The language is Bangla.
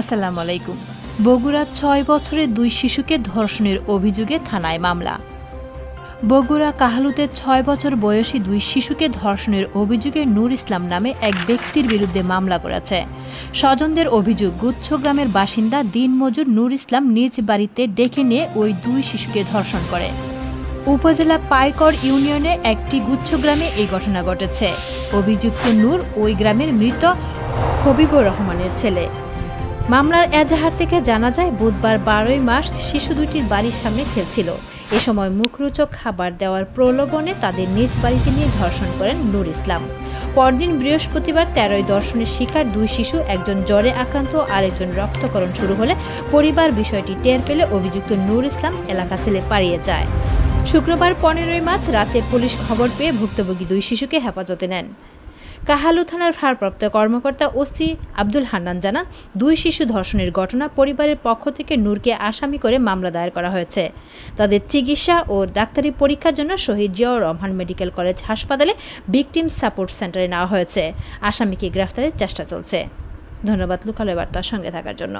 আসসালামু আলাইকুম। বগুড়া ছয় বছরের দুই শিশুকে ধর্ষণের অভিযোগে থানায় মামলা। বগুড়া কাহালুতে ছয় বছর বয়সী দুই শিশুকে ধর্ষণের অভিযোগে নূর ইসলাম নামে এক ব্যক্তির বিরুদ্ধে মামলা করেছে। স্বজনদের অভিযোগ, গুচ্ছ গ্রামের বাসিন্দা দিনমজুর নূর ইসলাম নিজ বাড়িতে ডেকে নিয়ে ওই দুই শিশুকে ধর্ষণ করে। উপজেলা পাইকর ইউনিয়নের একটি গুচ্ছ গ্রামে এই ঘটনা ঘটেছে। অভিযুক্ত নূর ওই গ্রামের মৃত হবিবুর রহমানের ছেলে। মামলার এজাহার থেকে জানা যায়, বুধবার বারোই মার্চ শিশু দুটির বাড়ির সামনে খেলছিল। এ সময় মুখরোচক খাবার দেওয়ার প্রলোভনে তাদের নিজ বাড়িতে নিয়ে ধর্ষণ করেন নূর ইসলাম। পরদিন বৃহস্পতিবার তেরোই দর্শনের শিকার দুই শিশু, একজন জ্বরে আক্রান্ত আর একজন রক্তকরণ শুরু হলে পরিবার বিষয়টি টের পেলে অভিযুক্ত নূর ইসলাম এলাকা ছেলে পালিয়ে যায়। শুক্রবার পনেরোই মার্চ রাতে পুলিশ খবর পেয়ে ভুক্তভোগী দুই শিশুকে হেফাজতে নেন। কাহালু থানার ভারপ্রাপ্ত কর্মকর্তা ওসি আব্দুল হান্নান জানান, দুই শিশু ধর্ষণের ঘটনা পরিবারের পক্ষ থেকে নূরকে আসামি করে মামলা দায়ের করা হয়েছে। তাদের চিকিৎসা ও ডাক্তারি পরীক্ষার জন্য শহীদ জিয়াউর রহমান মেডিকেল কলেজ হাসপাতালে ভিকটিম সাপোর্ট সেন্টারে নেওয়া হয়েছে। আসামিকে গ্রেফতারের চেষ্টা চলছে। ধন্যবাদ, লুকালয় বার্তার সঙ্গে থাকার জন্য।